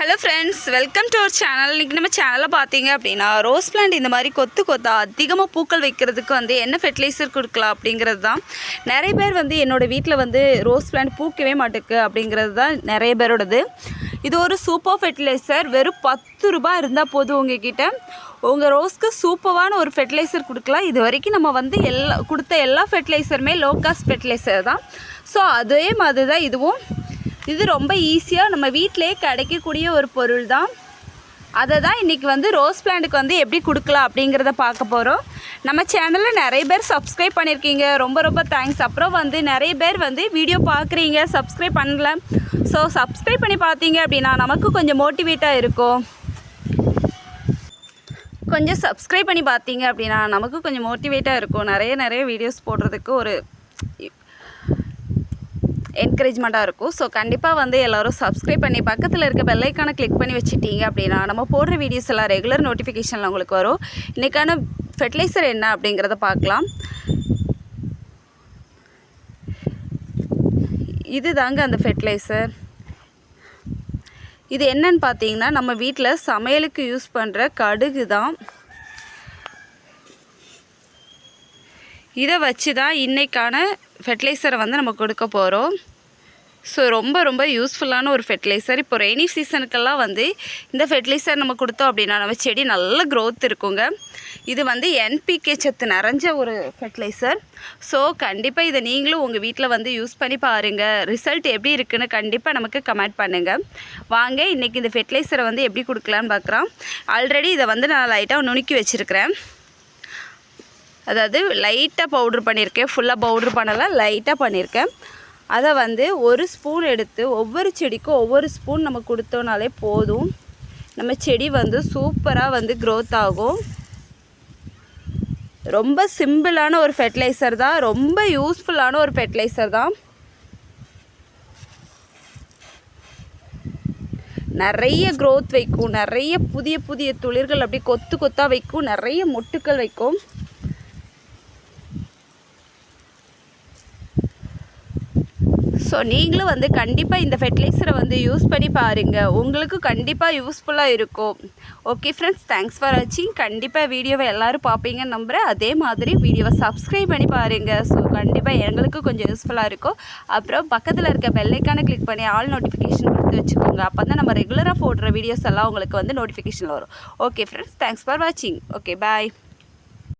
Hello friends welcome to our channel இன்றைக்கி நம்ம சேனலில் பார்த்தீங்க அப்படின்னா ரோஸ் பிளான்ட் இந்த மாதிரி கொத்து கொத்தா அதிகமாக பூக்கள் வைக்கிறதுக்கு வந்து என்ன ஃபெர்டிலைசர் கொடுக்கலாம் அப்படிங்கிறது தான். நிறைய பேர் வந்து என்னோடய வீட்டில் வந்து ரோஸ் பிளான்ட் பூக்கவே மாட்டேக்கு அப்படிங்கிறது தான் நிறைய பேரோடது. இது ஒரு சூப்பர் ஃபெர்டிலைசர் வெறும் பத்து ரூபாய் இருந்தால் போதும் உங்ககிட்ட. உங்கள் ரோஸ்க்கு சூப்பரான ஒரு ஃபெர்டிலைசர் கொடுக்கலாம். இது வரைக்கும் நம்ம வந்து எல்லா கொடுத்த எல்லா ஃபெர்டிலைசருமே லோ காஸ்ட் ஃபெர்டிலைசர் தான். ஸோ அதே மாதிரி தான் இதுவும் இது ரொம்ப ஈஸியாக நம்ம வீட்டிலே கிடைக்கக்கூடிய ஒரு பொருள் தான் அதை தான் இன்றைக்கி வந்து ரோஸ் பிளான்ட்டுக்கு வந்து எப்படி கொடுக்கலாம் அப்படிங்கிறத பார்க்க போகிறோம் நம்ம சேனலில் நிறைய பேர் சப்ஸ்கிரைப் பண்ணியிருக்கீங்க. ரொம்ப ரொம்ப தேங்க்ஸ் அப்புறம் வந்து நிறைய பேர் வந்து வீடியோ பார்க்குறீங்க. சப்ஸ்கிரைப் பண்ணல. ஸோ சப்ஸ்கிரைப் பண்ணி பார்த்தீங்க அப்படின்னா நமக்கு கொஞ்சம் மோட்டிவேட்டாக இருக்கும். கொஞ்சம் சப்ஸ்கிரைப் பண்ணி பார்த்தீங்க அப்படின்னா நமக்கு கொஞ்சம் மோட்டிவேட்டாக இருக்கும். நிறைய நிறைய வீடியோஸ் போடுறதுக்கு ஒரு என்கரேஜ்மெண்ட்டாக இருக்கும். ஸோ கண்டிப்பாக வந்து எல்லோரும் சப்ஸ்கிரைப் பண்ணி பக்கத்தில் இருக்க பெல்லைக்கான கிளிக் பண்ணி வச்சுட்டீங்க அப்படின்னா நம்ம போடுற வீடியோஸ் எல்லாம் ரெகுலர் நோட்டிஃபிகேஷனில் உங்களுக்கு வரும். இன்றைக்கான ஃபெர்டிலைசர் என்ன அப்படிங்கிறத பார்க்கலாம். இது தாங்க அந்த ஃபெர்டிலைசர் இது என்னன்னு பார்த்தீங்கன்னா நம்ம வீட்டில் சமையலுக்கு யூஸ் பண்ணுற கடுகு தான். இதை வச்சு தான் இன்றைக்கான ஃபெர்டிலைசரை வந்து நம்ம கொடுக்க போகிறோம் ஸோ ரொம்ப ரொம்ப யூஸ்ஃபுல்லான ஒரு ஃபெர்டிலைசர் இப்போ ரெய்னி சீசனுக்கெல்லாம் வந்து இந்த ஃபெர்டிலைசர் நம்ம கொடுத்தோம் அப்படின்னா நம்ம செடி நல்ல க்ரோத் இருக்குங்க. இது வந்து என்பிகே சத்து நிறைஞ்ச ஒரு ஃபெர்டிலைசர் ஸோ கண்டிப்பாக இதை நீங்களும் உங்கள் வீட்டில் வந்து யூஸ் பண்ணி பாருங்கள் ரிசல்ட் எப்படி இருக்குன்னு கண்டிப்பாக நமக்கு கமெண்ட் பண்ணுங்கள் வாங்க இன்றைக்கி இந்த ஃபெர்டிலைசரை வந்து எப்படி கொடுக்கலான்னு பார்க்குறோம் ஆல்ரெடி இதை வந்து நான் லைட்டாக நுணுக்கி வச்சுருக்கிறேன். அதாவது லைட்டாக பவுட்ரு பண்ணியிருக்கேன். ஃபுல்லாக பவுட்ரு பண்ணலை லைட்டாக பண்ணியிருக்கேன். அதை வந்து ஒரு ஸ்பூன் எடுத்து ஒவ்வொரு செடிக்கும் ஒவ்வொரு ஸ்பூன் நம்ம கொடுத்தோனாலே போதும். நம்ம செடி வந்து சூப்பராக வந்து க்ரோத் ஆகும். ரொம்ப சிம்பிளான ஒரு ஃபெர்டிலைசர் தான். ரொம்ப யூஸ்ஃபுல்லான ஒரு ஃபெர்டிலைசர் தான். நிறைய க்ரோத் வைக்கும். நிறைய புதிய புதிய துளிர்கள் அப்படி கொத்து கொத்தாக வைக்கும். நிறைய மொட்டுக்கள் வைக்கும். ஸோ நீங்களும் வந்து கண்டிப்பாக இந்த ஃபெர்டிலைசரை வந்து யூஸ் பண்ணி பாருங்கள் உங்களுக்கு கண்டிப்பாக யூஸ்ஃபுல்லாக இருக்கும். ஓகே ஃப்ரெண்ட்ஸ் தேங்க்ஸ் ஃபார் வாட்சிங் கண்டிப்பாக வீடியோவை எல்லோரும் பார்ப்பீங்கன்னு நம்புகிறேன் அதே மாதிரி வீடியோவை சப்ஸ்கிரைப் பண்ணி பாருங்கள் ஸோ கண்டிப்பாக எங்களுக்கு கொஞ்சம் யூஸ்ஃபுல்லாக இருக்கும். அப்புறம் பக்கத்தில் இருக்க பெல்லைக்கான கிளிக் பண்ணி ஆல் நோட்டிஃபிகேஷன் கொடுத்து வச்சுக்கோங்க. அப்போ தான் நம்ம ரெகுலராக போடுற வீடியோஸ் எல்லாம் உங்களுக்கு வந்து நோட்டிஃபிகேஷன் வரும். ஓகே ஃப்ரெண்ட்ஸ் தேங்க்ஸ் ஃபார் வாட்சிங் ஓகே பாய்